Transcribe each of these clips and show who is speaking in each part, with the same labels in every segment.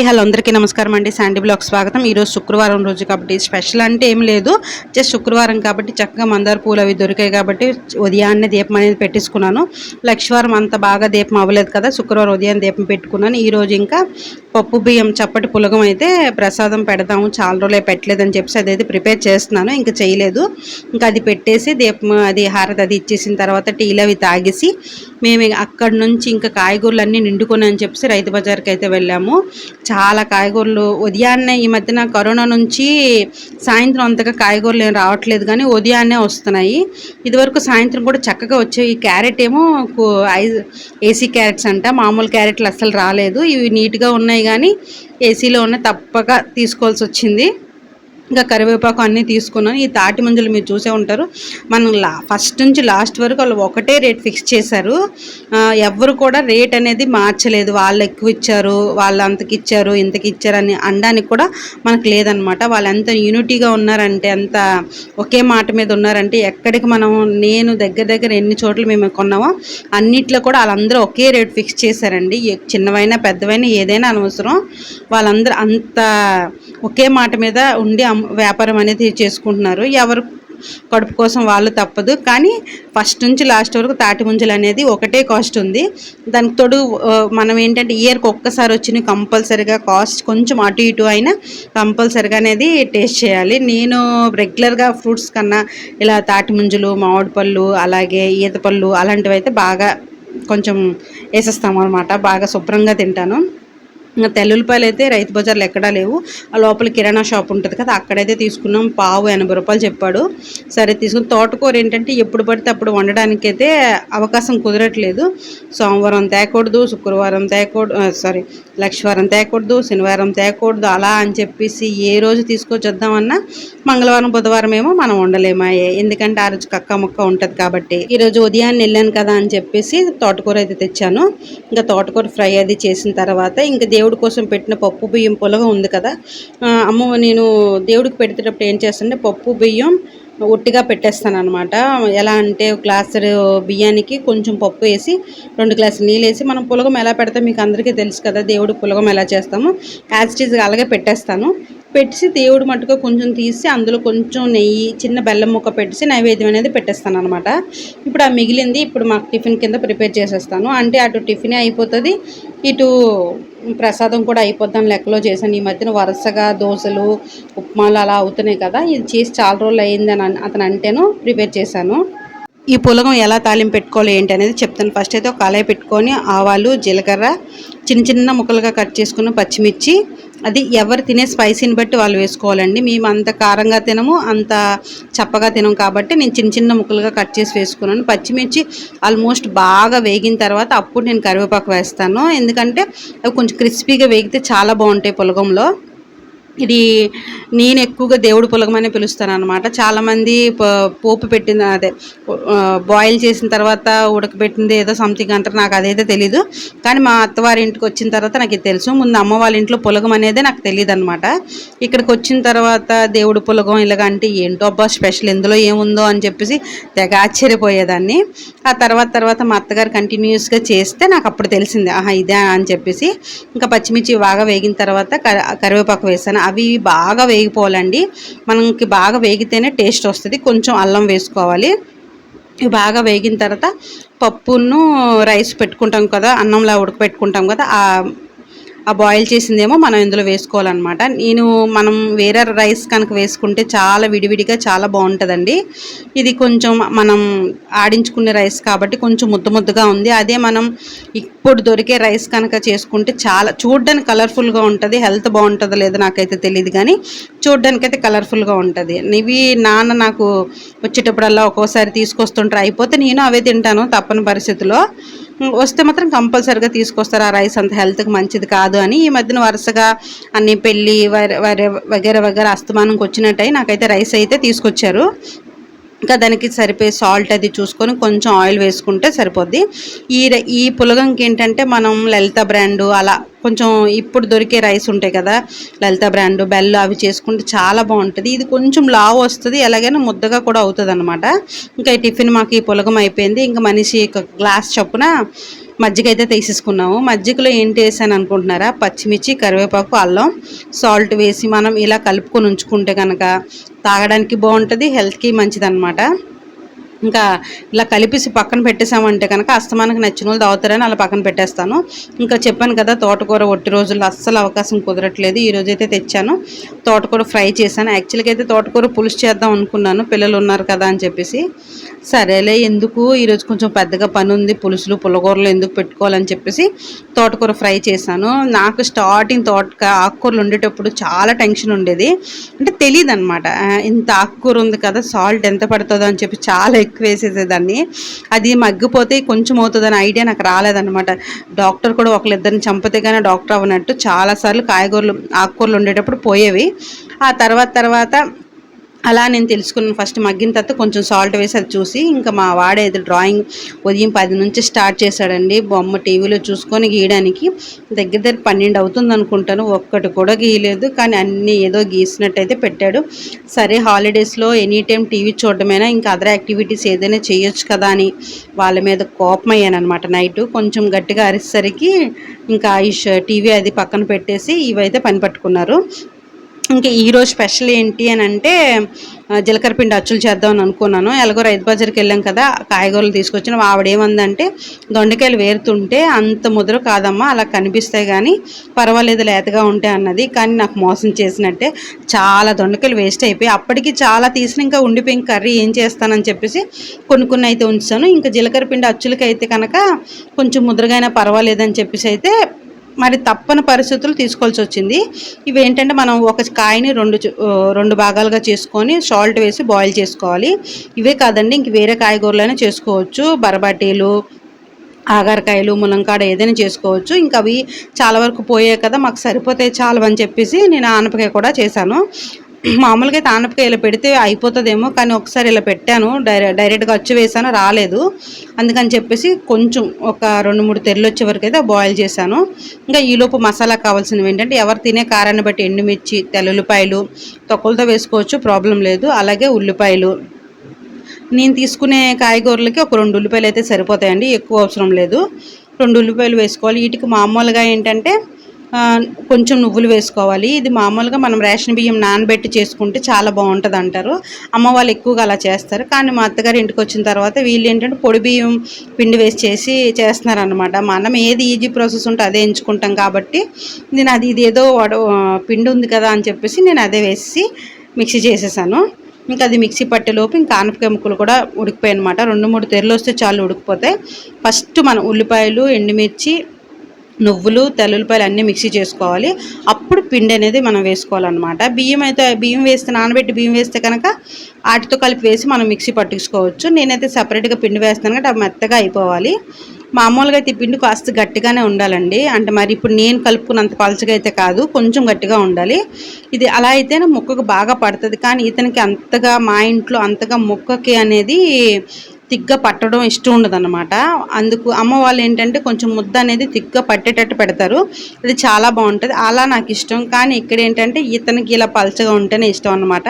Speaker 1: Hi hello అందరికీ నమస్కారం అండి. శాండీ బ్లాగ్ స్వాగతం. ఈరోజు శుక్రవారం రోజు కాబట్టి స్పెషల్ అంటే ఏం లేదు. జస్ట్ శుక్రవారం కాబట్టి చక్కగా మందార పూలు అవి దొరికాయి కాబట్టి ఉదయాన్నే దీపం అనేది పెట్టేసుకున్నాను. లక్షవారం అంత బాగా దీపం అవ్వలేదు కదా. శుక్రవారం ఉదయం దీపం పెట్టుకున్నాను. ఈరోజు ఇంకా పప్పు బియ్యం చప్పటి పులగం అయితే ప్రసాదం పెడదాము. చాలా రోజులే పెట్టలేదని చెప్పేసి అదైతే ప్రిపేర్ చేస్తున్నాను. ఇంకా చేయలేదు. ఇంకా అది పెట్టేసి దీపం అది హారతి అది ఇచ్చేసిన తర్వాత టీలు అవి తాగేసి మేము అక్కడి నుంచి ఇంకా కాయగూరలు అన్నీ నిండుకొని అని చెప్పేసి రైతు బజార్కి అయితే వెళ్ళాము. చాలా కాయగూరలు ఉదయాన్నే ఈ మధ్యన కరోనా నుంచి సాయంత్రం అంతగా కాయగూరలు ఏం రావట్లేదు కానీ ఉదయాన్నే వస్తున్నాయి. ఇదివరకు సాయంత్రం కూడా చక్కగా వచ్చాయి ఈ క్యారెట్ ఏమో ఏసీ క్యారెట్స్ అంట మామూలు క్యారెట్లు అస్సలు రాలేదు. ఇవి నీట్గా ఉన్నాయి కానీ ఏసీలో ఉన్న తప్పక తీసుకోవాల్సి వచ్చింది. ఇంకా కరివేపాకు అన్నీ తీసుకున్నాను. ఈ తాటి మంజులు మీరు చూసే ఉంటారు. మనం లా ఫస్ట్ నుంచి లాస్ట్ వరకు వాళ్ళు ఒకటే రేట్ ఫిక్స్ చేశారు. ఎవరు కూడా రేట్ అనేది మార్చలేదు. వాళ్ళు ఎక్కువ ఇచ్చారు వాళ్ళు అంతకి ఇచ్చారు ఇంతకి ఇచ్చారు అని అనడానికి కూడా మనకు లేదనమాట వాళ్ళు ఎంత యూనిటీగా ఉన్నారంటే అంత ఒకే మాట మీద ఉన్నారంటే ఎక్కడికి మనం నేను దగ్గర దగ్గర ఎన్ని చోట్ల మేము కొన్నామో అన్నిట్లో కూడా వాళ్ళందరూ ఒకే రేట్ ఫిక్స్ చేశారండి. చిన్నవైనా పెద్దవైనా ఏదైనా అనవసరం. వాళ్ళందరూ అంత ఒకే మాట మీద ఉండి వ్యాపారం అనేది చేసుకుంటున్నారు. ఎవరు కడుపు కోసం వాళ్ళు తప్పదు. కానీ ఫస్ట్ నుంచి లాస్ట్ వరకు తాటి ముంజలు అనేది ఒకటే కాస్ట్ ఉంది. దానికి తోడు మనం ఏంటంటే ఇయర్కి ఒక్కసారి వచ్చిన కంపల్సరిగా కాస్ట్ కొంచెం అటు ఇటు అయినా కంపల్సరిగా అనేది టేస్ట్ చేయాలి. నేను రెగ్యులర్గా ఫ్రూట్స్ కన్నా ఇలా తాటి ముంజలు మామిడి పళ్ళు అలాగే ఈత పళ్ళు అలాంటివి అయితే బాగా కొంచెం వేసేస్తాము అనమాట బాగా శుభ్రంగా తింటాను. ఇంకా తెల్లుల్లిపాయలు అయితే రైతు బజార్లో ఎక్కడా లేవు. ఆ లోపల కిరాణా షాప్ ఉంటుంది కదా అక్కడైతే తీసుకున్నాం. పావు ఎనభై రూపాయలు చెప్పాడు. సరే తీసుకుని తోటకూర ఏంటంటే ఎప్పుడు పడితే అప్పుడు వండడానికి అయితే అవకాశం కుదరట్లేదు. సోమవారం తేకూడదు శుక్రవారం తేకూడదు సారీ లక్షవారం తేకూడదు శనివారం తేకూడదు అలా అని చెప్పేసి ఏ రోజు తీసుకొచ్చేద్దామన్నా మంగళవారం బుధవారం ఏమో మనం వండలేమాయే ఎందుకంటే ఆ రోజు కక్క ముక్క ఉంటుంది కాబట్టి. ఈరోజు ఉదయాన్నే వెళ్ళాను కదా అని చెప్పేసి తోటకూర అయితే తెచ్చాను. ఇంకా తోటకూర ఫ్రై అది చేసిన తర్వాత ఇంకా దేవుడి కోసం పెట్టిన పప్పు బియ్యం పొలగ ఉంది కదా. అమ్మ నేను దేవుడికి పెడేటప్పుడు ఏం చేస్తానంటే పప్పు బియ్యం ఒట్టిగా పెట్టేస్తాను అనమాట ఎలా అంటే గ్లాస్ బియ్యానికి కొంచెం పప్పు వేసి రెండు గ్లాసులు నీళ్ళు వేసి మనం పులగం ఎలా పెడతాం మీకు అందరికీ తెలుసు కదా దేవుడు పులగం ఎలా చేస్తాము. యాజ్ టీజ్గా అలాగే పెట్టేస్తాను. పెట్టి దేవుడు మట్టుగా కొంచెం తీసి అందులో కొంచెం నెయ్యి చిన్న బెల్లం ముక్క పెట్టి నైవేద్యం అనేది పెట్టేస్తాను అనమాట ఇప్పుడు ఆ మిగిలింది ఇప్పుడు మాకు టిఫిన్ కింద ప్రిపేర్ చేసేస్తాను. అంటే అటు టిఫిన్ అయిపోతుంది ఇటు ప్రసాదం కూడా అయిపోద్దాం లెక్కలో చేశాను. ఈ మధ్యన వరుసగా దోశలు ఉప్మాలు అలా అవుతున్నాయి కదా. ఇది చేసి చాలా రోజులు అయిందని అతను అంటేను ప్రిపేర్ చేశాను. ఈ పులగం ఎలా తాలింపు పెట్టుకోవాలి ఏంటి అనేది చెప్తాను. ఫస్ట్ అయితే ఒక కళాయి పెట్టుకొని ఆవాలు జీలకర్ర చిన్న చిన్న ముక్కలుగా కట్ చేసుకున్న పచ్చిమిర్చి అది ఎవరు తినే స్పైసీని బట్టి వాళ్ళు వేసుకోవాలండి. మేము అంత కారంగా తినము అంత చప్పగా తినము కాబట్టి నేను చిన్న చిన్న ముక్కలుగా కట్ చేసి వేసుకున్నాను. పచ్చిమిర్చి ఆల్మోస్ట్ బాగా వేగిన తర్వాత అప్పుడు నేను కరివేపాకు వేస్తాను. ఎందుకంటే అవి కొంచెం క్రిస్పీగా వేగితే చాలా బాగుంటాయి పులగంలో. ఇది నేను ఎక్కువగా దేవుడు పులగమనే పిలుస్తాను అనమాట చాలామంది పోపు పెట్టిన అదే బాయిల్ చేసిన తర్వాత ఉడకబెట్టింది ఏదో సంథింగ్ అంటారు నాకు అదైతే తెలీదు. కానీ మా అత్తవారి ఇంటికి వచ్చిన తర్వాత నాకు ఇది తెలుసు. ముందు అమ్మ వాళ్ళ ఇంట్లో పులగం అనేది నాకు తెలియదు అనమాట ఇక్కడికి వచ్చిన తర్వాత దేవుడు పులగం ఇలాగ అంటే ఏంటో అబ్బా స్పెషల్ ఇందులో ఏముందో అని చెప్పేసి తెగ ఆశ్చర్యపోయేదాన్ని. ఆ తర్వాత తర్వాత మా అత్తగారు కంటిన్యూస్గా చేస్తే నాకు అప్పుడు తెలిసింది ఆహా ఇదే అని చెప్పేసి. ఇంకా పచ్చిమిర్చి బాగా వేగిన తర్వాత కరివేపాకు వేసాను. అవి బాగా వేగిపోవాలండి. మనకి బాగా వేగితేనే టేస్ట్ వస్తుంది. కొంచెం అల్లం వేసుకోవాలి. ఇవి బాగా వేగిన తర్వాత పప్పును రైస్ పెట్టుకుంటాం కదా అన్నంలా ఉడకపెట్టుకుంటాం కదా ఆ బాయిల్ చేసిందేమో మనం ఇందులో వేసుకోవాలన్నమాట. నేను మనం వేరే రైస్ కనుక వేసుకుంటే చాలా విడివిడిగా చాలా బాగుంటుందండి. ఇది కొంచెం మనం ఆడించుకునే రైస్ కాబట్టి కొంచెం ముద్ద ముద్దగా ఉంది. అదే మనం ఇప్పుడు దొరికే రైస్ కనుక చేసుకుంటే చాలా చూడడానికి కలర్ఫుల్గా ఉంటుంది హెల్త్ బాగుంటుందో లేదో నాకైతే తెలియదు కానీ చూడ్డానికైతే అయితే కలర్ఫుల్గా ఉంటుంది. ఇవి నాన్న నాకు వచ్చేటప్పుడల్లా ఒక్కోసారి తీసుకొస్తుంటారు. అయిపోతే నేను అవే తింటాను తప్పని పరిస్థితిలో. వస్తే మాత్రం కంపల్సరిగా తీసుకొస్తారు. ఆ రైస్ అంత హెల్త్కి మంచిది కాదు అని ఈ మధ్యన వరుసగా అన్ని పెళ్ళి వగేర వగేర అస్తమానంకి వచ్చినట్టయి నాకైతే రైస్ అయితే తీసుకొచ్చారు. ఇంకా దానికి సరిపోయే సాల్ట్ అది చూసుకొని కొంచెం ఆయిల్ వేసుకుంటే సరిపోద్ది. ఈ ఈ పులగంకి ఏంటంటే మనం లలిత బ్రాండు అలా కొంచెం ఇప్పుడు దొరికే రైస్ ఉంటాయి కదా లలిత బ్రాండు బెల్లు అవి చేసుకుంటే చాలా బాగుంటుంది. ఇది కొంచెం లావ్ వస్తుంది ఎలాగైనా ముద్దగా కూడా అవుతుంది అనమాట ఇంకా ఈ టిఫిన్ మాకు ఈ పులగం అయిపోయింది. ఇంకా మనిషి గ్లాస్ చొప్పున మజ్జిగ అయితే తీసేసుకున్నాము. మజ్జిగలో ఏంటి వేసాను అనుకుంటున్నారా? పచ్చిమిర్చి కరివేపాకు అల్లం సాల్ట్ వేసి మనం ఇలా కలుపుకొని ఉంచుకుంటే కనుక తాగడానికి బాగుంటుంది హెల్త్కి మంచిది ఇంకా ఇలా కలిపేసి పక్కన పెట్టేసామంటే కనుక అస్తమానికి నచ్చిన వాళ్ళు తాగుతారని అలా పక్కన పెట్టేస్తాను. ఇంకా చెప్పాను కదా తోటకూర ఒట్టి రోజుల్లో అస్సలు అవకాశం కుదరట్లేదు. ఈ అయితే తెచ్చాను. తోటకూర ఫ్రై చేశాను. యాక్చువల్గా అయితే తోటకూర పులుసు చేద్దాం అనుకున్నాను. పిల్లలు ఉన్నారు కదా అని చెప్పేసి. సరేలే ఎందుకు? ఈరోజు కొంచెం పెద్దగా పని ఉంది. పులుసులు పుల్లకూరలు ఎందుకు పెట్టుకోవాలని చెప్పేసి తోటకూర ఫ్రై చేశాను. నాకు స్టార్టింగ్ తోట ఆకుకూరలు ఉండేటప్పుడు చాలా టెన్షన్ ఉండేది. అంటే తెలియదు అనమాట ఇంత ఆకుకూర ఉంది కదా సాల్ట్ ఎంత పడుతుందో అని చెప్పి చాలా ఎక్కువ వేసేసేదాన్ని. అది మగ్గిపోతే కొంచెం అవుతుందని ఐడియా నాకు రాలేదన్నమాట. డాక్టర్ కూడా ఒకళ్ళిద్దరిని చంపితే కానీ డాక్టర్ అవ్వనట్టు. చాలాసార్లు కాయగూరలు ఆకుకూరలు ఉండేటప్పుడు పోయేవి. ఆ తర్వాత తర్వాత అలా నేను తెలుసుకున్నాను. ఫస్ట్ మగ్గిన తర్వాత కొంచెం సాల్ట్ వేసి అది చూసి ఇంకా మా వాడేది డ్రాయింగ్ ఉదయం పది నుంచి స్టార్ట్ చేశాడండి. బొమ్మ టీవీలో చూసుకొని గీయడానికి దగ్గర దగ్గర పన్నెండు అవుతుంది అనుకుంటాను. ఒక్కటి కూడా గీయలేదు. కానీ అన్నీ ఏదో గీసినట్టయితే పెట్టాడు. సరే హాలిడేస్లో ఎనీ టైం టీవీ చూడడమైనా? ఇంకా అదర్ యాక్టివిటీస్ ఏదైనా చేయొచ్చు కదా అని వాళ్ళ మీద కోపం అనమాట నైట్. కొంచెం గట్టిగా అరిసేసరికి ఇంకా ఆయుష్ టీవీ అది పక్కన పెట్టేసి ఇవైతే పని పట్టుకున్నారు. ఇంకా ఈరోజు స్పెషల్ ఏంటి అని అంటే జీలకర్ర పిండి అచ్చులు చేద్దామని అనుకున్నాను. ఎలాగో రైతు బజార్కి వెళ్ళాం కదా కాయగూరలు తీసుకొచ్చిన ఆవిడ ఏమందంటే దొండకాయలు వేరుతుంటే అంత ముదురు కాదమ్మా అలా కనిపిస్తాయి కానీ పర్వాలేదు లేతగా ఉంటాయి అన్నది. కానీ నాకు మోసం చేసినట్టే చాలా దొండకాయలు వేస్ట్ అయిపోయి అప్పటికి చాలా తీసిన ఇంకా ఉండిపోయిన కర్రీ ఏం చేస్తానని చెప్పేసి కొన్ని కొన్ని అయితే ఉంచాను. ఇంకా జీలకర్ర పిండి అచ్చులకి అయితే కనుక కొంచెం ముద్రగైనా పర్వాలేదని చెప్పేసి అయితే మరి తప్పని పరిస్థితులు తీసుకోవాల్సి వచ్చింది. ఇవి ఏంటంటే మనం ఒక కాయని రెండు రెండు భాగాలుగా చేసుకొని సాల్ట్ వేసి బాయిల్ చేసుకోవాలి. ఇవే కాదండి ఇంక వేరే కాయగూరలైనా చేసుకోవచ్చు. బరబాటీలు ఆగారకాయలు ములంకాడ ఏదైనా చేసుకోవచ్చు. ఇంకా అవి చాలా వరకు పోయాయి కదా మాకు సరిపోతే చాలు అని చెప్పేసి నేను ఆనపకాయ కూడా చేశాను. మామూలుగా అయితే ఆనపకాయ ఇలా పెడితే అయిపోతుందేమో కానీ ఒకసారి ఇలా పెట్టాను. డైరెక్ట్ డైరెక్ట్గా వచ్చి వేసాను రాలేదు. అందుకని చెప్పేసి కొంచెం ఒక రెండు మూడు తెరలు వచ్చే వరకు అయితే బాయిల్ చేశాను. ఇంకా ఈలోపు మసాలా కావాల్సినవి ఏంటంటే ఎవరు తినే కారాన్ని బట్టి ఎండుమిర్చి తెల్లుల్లిపాయలు తొక్కలతో వేసుకోవచ్చు ప్రాబ్లం లేదు. అలాగే ఉల్లిపాయలు. నేను తీసుకునే కాయగూరలకి ఒక రెండు ఉల్లిపాయలు అయితే సరిపోతాయండి ఎక్కువ అవసరం లేదు. రెండు ఉల్లిపాయలు వేసుకోవాలి. వీటికి మామూలుగా ఏంటంటే కొంచెం నువ్వులు వేసుకోవాలి. ఇది మామూలుగా మనం రేషన్ బియ్యం నానబెట్టి చేసుకుంటే చాలా బాగుంటుంది అంటారు. అమ్మ వాళ్ళు ఎక్కువగా అలా చేస్తారు. కానీ మా అత్తగారు ఇంటికి వచ్చిన తర్వాత వీళ్ళు ఏంటంటే పొడి బియ్యం పిండి వేసి చేసి చేస్తున్నారనమాట మనం ఏది ఈజీ ప్రాసెస్ ఉంటే అదే ఎంచుకుంటాం కాబట్టి నేను అది ఇది ఏదో పిండి ఉంది కదా అని చెప్పేసి నేను అదే వేసి మిక్సీ చేసేసాను. ఇంకా అది మిక్సీ పట్టేలోపు ఇంకా ఆనపకాయ ముక్కలు కూడా ఉడికిపోయాయి అనమాట రెండు మూడు తెరలు వస్తే చాలు ఉడికిపోతాయి. ఫస్ట్ మనం ఉల్లిపాయలు ఎండుమిర్చి నువ్వులు తెల్లుల్లిపాయలు అన్నీ మిక్సీ చేసుకోవాలి. అప్పుడు పిండి అనేది మనం వేసుకోవాలన్నమాట. బియ్యం అయితే బియ్యం వేస్తే నానబెట్టి బియ్యం వేస్తే కనుక వాటితో కలిపి వేసి మనం మిక్సీ పట్టించుకోవచ్చు నేనైతే సపరేట్గా పిండి వేస్తాను కాబట్టి అవి మెత్తగా అయిపోవాలి. మామూలుగా అయితే ఈ పిండి కాస్త గట్టిగానే ఉండాలండి. అంటే మరి ఇప్పుడు నేను కలుపుకున్నంత పలచగా అయితే కాదు కొంచెం గట్టిగా ఉండాలి. ఇది అలా అయితే ముక్కకు బాగా పడుతుంది. కానీ ఇతనికి అంతగా మా ఇంట్లో అంతగా ముక్కకి అనేది తిగ్గ పట్టడం ఇష్టం ఉండదన్నమాట. అందుకు అమ్మ వాళ్ళు ఏంటంటే కొంచెం ముద్ద అనేది తిగ్గ పట్టేటట్టు పెడతారు. అది చాలా బాగుంటుంది. అలా నాకు ఇష్టం. కానీ ఇక్కడ ఏంటంటే ఇతనికి ఇలా పలచగా ఉంటేనే ఇష్టం అనమాట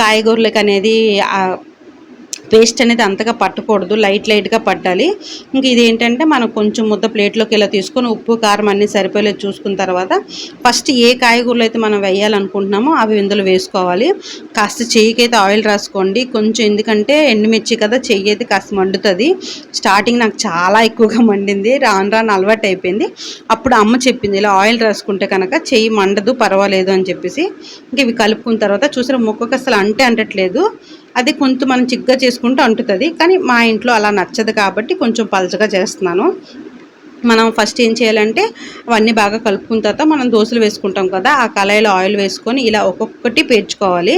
Speaker 1: కాయగూరలకు అనేది పేస్ట్ అనేది అంతగా పట్టకూడదు లైట్ లైట్గా పట్టాలి. ఇంక ఇదేంటంటే మనం కొంచెం ముద్ద ప్లేట్లోకి ఇలా తీసుకొని ఉప్పు కారం అన్నీ సరిపోయేలా చూసుకున్న తర్వాత ఫస్ట్ ఏ కాయగూరలు అయితే మనం వేయాలనుకుంటున్నామో అవి ఇందులో వేసుకోవాలి. కాస్త చెయ్యికి అయితే ఆయిల్ రాసుకోండి. కొంచెం ఎందుకంటే ఎండుమిర్చి కదా చెయ్యి అయితే కాస్త మండుతుంది. స్టార్టింగ్ నాకు చాలా ఎక్కువగా మండింది. రాను రాను అలవాటు అయిపోయింది. అప్పుడు అమ్మ చెప్పింది ఇలా ఆయిల్ రాసుకుంటే కనుక చెయ్యి మండదు పర్వాలేదు అని చెప్పేసి. ఇంక ఇవి కలుపుకున్న తర్వాత చూసిన మొక్కకు అసలు అంటే అంటట్లేదు. అది కొంచెం మనం చిగ్గా చేసుకుంటూ అంటుతుంది. కానీ మా ఇంట్లో అలా నచ్చదు కాబట్టి కొంచెం పలచగా చేస్తున్నాను. మనం ఫస్ట్ ఏం చేయాలంటే అవన్నీ బాగా కలుపుకున్న తర్వాత మనం దోశలు వేసుకుంటాం కదా ఆ కళాయిలో ఆయిల్ వేసుకొని ఇలా ఒక్కొక్కటి పేర్చుకోవాలి.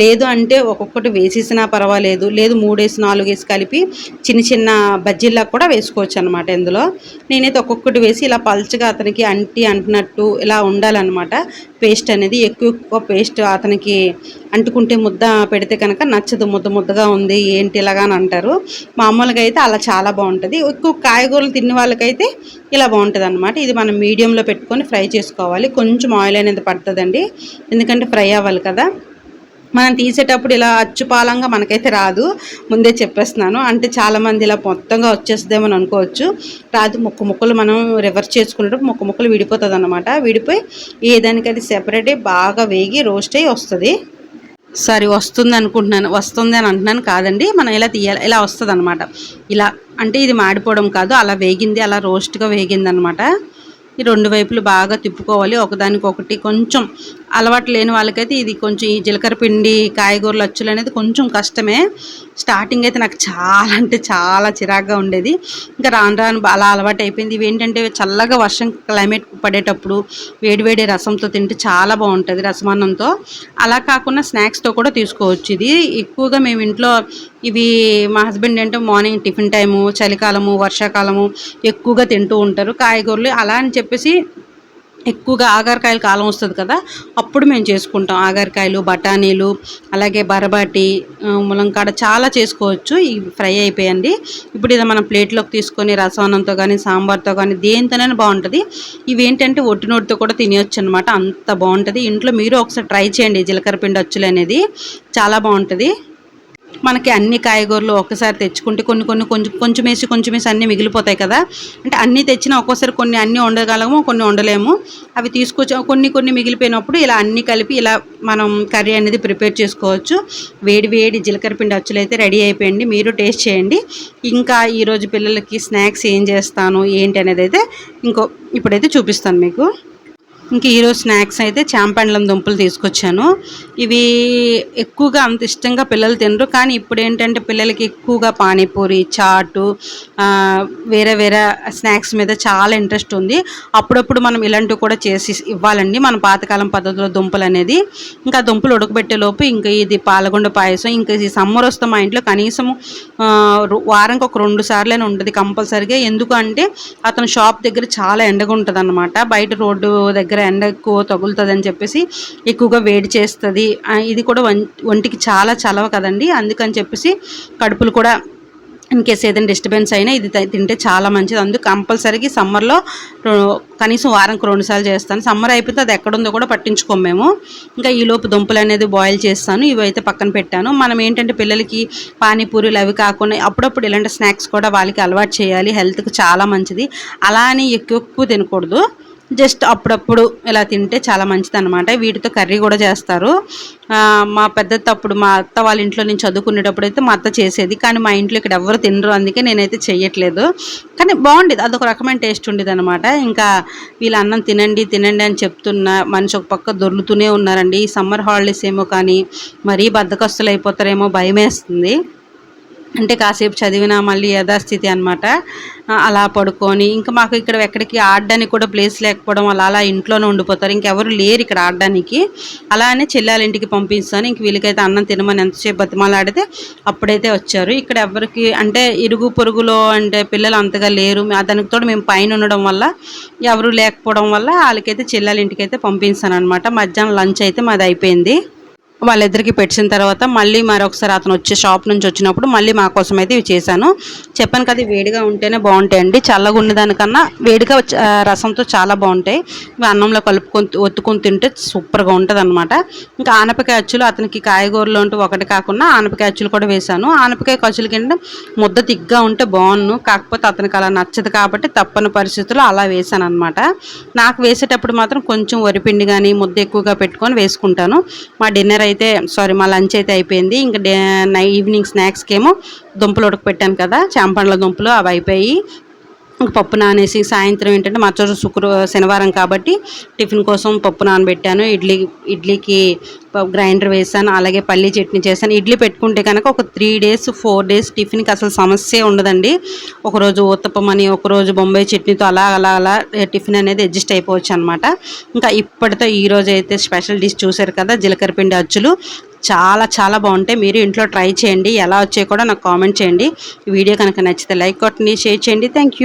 Speaker 1: లేదు అంటే ఒక్కొక్కటి వేసేసినా పర్వాలేదు లేదు మూడేసి నాలుగేసి కలిపి చిన్న చిన్న బజ్జీల్లా కూడా వేసుకోవచ్చు అనమాట ఇందులో. నేనైతే ఒక్కొక్కటి వేసి ఇలా పల్చగా అతనికి అంటి అంటున్నట్టు ఇలా ఉండాలన్నమాట. పేస్ట్ అనేది ఎక్కువ ఎక్కువ పేస్ట్ అతనికి అంటుకుంటే ముద్ద పెడితే కనుక నచ్చదు ముద్ద ముద్దగా ఉంది ఏంటి ఇలాగా అని అంటారు. మామూలుగా అయితే అలా చాలా బాగుంటుంది. ఎక్కువ కాయగూరలు తిన్న వాళ్ళకైతే ఇలా బాగుంటుంది అనమాట ఇది మనం మీడియంలో పెట్టుకొని ఫ్రై చేసుకోవాలి. కొంచెం ఆయిల్ అనేది పడుతుందండి. ఎందుకంటే ఫ్రై అవ్వాలి కదా. మనం తీసేటప్పుడు ఇలా అచ్చుపాలంగా మనకైతే రాదు. ముందే చెప్పేస్తున్నాను. అంటే చాలామంది ఇలా మొత్తంగా వచ్చేస్తుందేమో అని అనుకోవచ్చు. రాదు ముక్కు ముక్కలు మనం రివర్స్ చేసుకున్నప్పుడు ముక్కు ముక్కలు విడిపోతుంది అనమాట విడిపోయి ఏదానికి అది సెపరేట్ బాగా వేగి రోస్ట్ అయ్యి వస్తుంది. సరే వస్తుంది అనుకుంటున్నాను వస్తుంది అని అంటున్నాను కాదండి. మనం ఇలా తీయాలి ఇలా వస్తుంది అనమాట ఇలా అంటే ఇది మాడిపోవడం కాదు అలా వేగింది అలా రోస్ట్గా వేగింది అనమాట ఈ రెండు వైపులు బాగా తిప్పుకోవాలి ఒకదానికొకటి కొంచెం అలవాటు లేని వాళ్ళకైతే ఇది కొంచెం ఈ జీలకర్ర పిండి కాయగూరలు అచ్చులు అనేది కొంచెం కష్టమే. స్టార్టింగ్ అయితే నాకు చాలా అంటే చాలా చిరాగ్గా ఉండేది. ఇంకా రాను రాను అలా అలవాటు అయిపోయింది. ఇవి ఏంటంటే చల్లగా వర్షం క్లైమేట్ పడేటప్పుడు వేడివేడి రసంతో తింటే చాలా బాగుంటుంది రసమాన్నంతో. అలా కాకుండా స్నాక్స్తో కూడా తీసుకోవచ్చు ఇది. ఎక్కువగా మేము ఇంట్లో ఇవి మా హస్బెండ్ అంటే మార్నింగ్ టిఫిన్ టైము చలికాలము వర్షాకాలము ఎక్కువగా తింటూ ఉంటారు. కాయగూరలు అలా అని చెప్పేసి ఎక్కువగా ఆగారకాయలు కాలం వస్తుంది కదా అప్పుడు మేము చేసుకుంటాం. ఆగారకాయలు బఠానీలు అలాగే బరబాటి ములంకాడ చాలా చేసుకోవచ్చు. ఇవి ఫ్రై అయిపోయండి. ఇప్పుడు ఇది మనం ప్లేట్లోకి తీసుకొని రసవనంతో కానీ సాంబార్తో కానీ దేనితోనైనా బాగుంటుంది. ఇవేంటంటే ఒట్టినోటితో కూడా తినవచ్చు అనమాట అంత బాగుంటుంది. ఇంట్లో మీరు ఒకసారి ట్రై చేయండి. జీలకర్ర పిండి అచ్చులు అనేది చాలా బాగుంటుంది. మనకి అన్ని కాయగూరలు ఒక్కసారి తెచ్చుకుంటే కొన్ని కొన్ని కొంచెం కొంచెం వేసి కొంచెం వేసి అన్నీ మిగిలిపోతాయి కదా. అంటే అన్నీ తెచ్చినా ఒక్కోసారి కొన్ని అన్నీ ఉండగలము కొన్ని ఉండలేము అవి తీసుకొచ్చి కొన్ని కొన్ని మిగిలిపోయినప్పుడు ఇలా అన్నీ కలిపి ఇలా మనం కర్రీ అనేది ప్రిపేర్ చేసుకోవచ్చు. వేడి వేడి జీలకర్ర పిండి అచ్చులు అయితే రెడీ అయిపోయింది. మీరు టేస్ట్ చేయండి. ఇంకా ఈరోజు పిల్లలకి స్నాక్స్ ఏం చేస్తాను ఏంటి అనేది అయితే ఇంకో ఇప్పుడైతే చూపిస్తాను మీకు. ఇంక ఈరోజు స్నాక్స్ అయితే చాంపండ్లం దుంపలు తీసుకొచ్చాను. ఇవి ఎక్కువగా అంత ఇష్టంగా పిల్లలు తినరు. కానీ ఇప్పుడు ఏంటంటే పిల్లలకి ఎక్కువగా పానీపూరి చాటు వేరే వేరే స్నాక్స్ మీద చాలా ఇంట్రెస్ట్ ఉంది. అప్పుడప్పుడు మనం ఇలాంటివి కూడా చేసి ఇవ్వాలండి. మన పాతకాలం పద్ధతిలో దుంపలు అనేది. ఇంకా దుంపలు ఉడకబెట్టేలోపు ఇంకా ఇది పాలగొండ పాయసం ఇంకా ఈ సమ్మర్ వస్తే మా ఇంట్లో కనీసం వారానికి ఒక రెండు సార్లైనా ఉంటుంది కంపల్సరీగా. ఎందుకంటే అతను షాప్ దగ్గర చాలా ఎండగా ఉంటుంది అనమాట బయట రోడ్డు దగ్గర ఎండ ఎక్కువ తగులుతుంది అని చెప్పేసి ఎక్కువగా వేడి చేస్తుంది. ఇది కూడా ఒంటికి చాలా చలవ కదండి. అందుకని చెప్పేసి కడుపులు కూడా ఇన్ కేస్ ఏదైనా డిస్టర్బెన్స్ అయినా ఇది తింటే చాలా మంచిది. అందుకు కంపల్సరీగా సమ్మర్లో కనీసం వారంకి రెండుసార్లు చేస్తాను. సమ్మర్ అయిపోతే అది ఎక్కడుందో కూడా పట్టించుకోము మేము. ఇంకా ఈ లోపు దుంపలు అనేది బాయిల్ చేస్తాను. ఇవి అయితే పక్కన పెట్టాను. మనం ఏంటంటే పిల్లలకి పానీపూరీలు అవి కాకుండా అప్పుడప్పుడు ఇలాంటి స్నాక్స్ కూడా వాళ్ళకి అలవాటు చేయాలి. హెల్త్కి చాలా మంచిది. అలా అని ఎక్కువ ఎక్కువ తినకూడదు. జస్ట్ అప్పుడప్పుడు ఇలా తింటే చాలా మంచిది అనమాట వీటితో కర్రీ కూడా చేస్తారు. మా పెద్ద తప్పుడు మా అత్త వాళ్ళ ఇంట్లో నేను చదువుకునేటప్పుడు అయితే మా అత్త చేసేది. కానీ మా ఇంట్లో ఇక్కడ ఎవరు తినరు అందుకే నేనైతే చెయ్యట్లేదు. కానీ బాగుండేది అదొక రకమైన టేస్ట్ ఉండేది అనమాట ఇంకా వీళ్ళు అన్నం తినండి తినండి అని చెప్తున్న మనిషి ఒక పక్క దొర్లుతూనే ఉన్నారండి. ఈ సమ్మర్ హాలిడేస్ ఏమో కానీ మరీ బద్దకస్తులు అయిపోతారేమో భయం వేస్తుంది అంటే కాసేపు చదివినా మళ్ళీ యథాస్థితి అనమాట అలా పడుకొని ఇంకా మాకు ఇక్కడ ఎక్కడికి ఆడడానికి కూడా ప్లేస్ లేకపోవడం వల్ల అలా ఇంట్లోనే ఉండిపోతారు. ఇంకెవరు లేరు ఇక్కడ ఆడడానికి. అలానే చెల్లెల ఇంటికి పంపిస్తాను. ఇంక వీళ్ళకైతే అన్నం తినమని ఎంతసేపు బతిమాలాడితే అప్పుడైతే వచ్చారు. ఇక్కడ ఎవరికి అంటే ఇరుగు పొరుగులో అంటే పిల్లలు అంతగా లేరు. దానికి తోడు మేము పైన ఉండడం వల్ల ఎవరు లేకపోవడం వల్ల వాళ్ళకైతే చెల్లెల ఇంటికి అయితే పంపిస్తాను అనమాట మధ్యాహ్నం లంచ్ అయితే మాది అయిపోయింది. వాళ్ళిద్దరికి పెట్టిన తర్వాత మళ్ళీ మరొకసారి అతను వచ్చే షాప్ నుంచి వచ్చినప్పుడు మళ్ళీ మా కోసం అయితే ఇవి చేశాను. చెప్పాను కదా వేడిగా ఉంటేనే బాగుంటాయండి. చల్లగా ఉండేదానికన్నా వేడిగా రసంతో చాలా బాగుంటాయి. అన్నంలో కలుపుకొని ఒత్తుకొని తింటే సూపర్గా ఉంటుంది అనమాట ఇంకా ఆనపకాయ అచ్చులు అతనికి కాయగూరలు ఉంటూ ఒకటి కాకుండా ఆనపకాయ అచ్చులు కూడా వేశాను. ఆనపకాయ కచ్చులు కింద ముద్ద తిగ్గా ఉంటే బాగున్ను కాకపోతే అతనికి అలా నచ్చదు కాబట్టి తప్పని పరిస్థితుల్లో అలా వేశాను అనమాట నాకు వేసేటప్పుడు మాత్రం కొంచెం వరిపిండి కానీ ముద్ద ఎక్కువగా పెట్టుకొని వేసుకుంటాను. మా డిన్నర్ అయితే సారీ మా లంచ్ అయితే అయిపోయింది. ఇంకా డే ఈవినింగ్ స్నాక్స్కి ఏమో దుంపలు ఉడకపెట్టాను కదా చాంపండ్ల దుంపలు అవి అయిపోయి పప్పు నానేసి సాయంత్రం ఏంటంటే మరోజు శుక్ర శనివారం కాబట్టి టిఫిన్ కోసం పప్పు నానబెట్టాను. ఇడ్లీ ఇడ్లీకి గ్రైండర్ వేసాను. అలాగే పల్లీ చట్నీ చేశాను. ఇడ్లీ పెట్టుకుంటే కనుక ఒక త్రీ డేస్ ఫోర్ డేస్ టిఫిన్కి అసలు సమస్య ఉండదండి. ఒకరోజు ఊతప్పమని ఒకరోజు బొంబాయి చట్నీతో అలా అలా అలా టిఫిన్ అనేది అడ్జస్ట్ అయిపోవచ్చు అనమాట ఇంకా ఇప్పటితో ఈరోజు అయితే స్పెషల్ డిష్ చూసారు కదా జీలకర్ర పిండి అచ్చులు. చాలా చాలా బాగుంటాయి. మీరు ఇంట్లో ట్రై చేయండి. ఎలా వచ్చాయి కూడా నాకు కామెంట్ చేయండి. వీడియో కనుక నచ్చితే లైక్ కొట్టండి షేర్ చేయండి. థ్యాంక్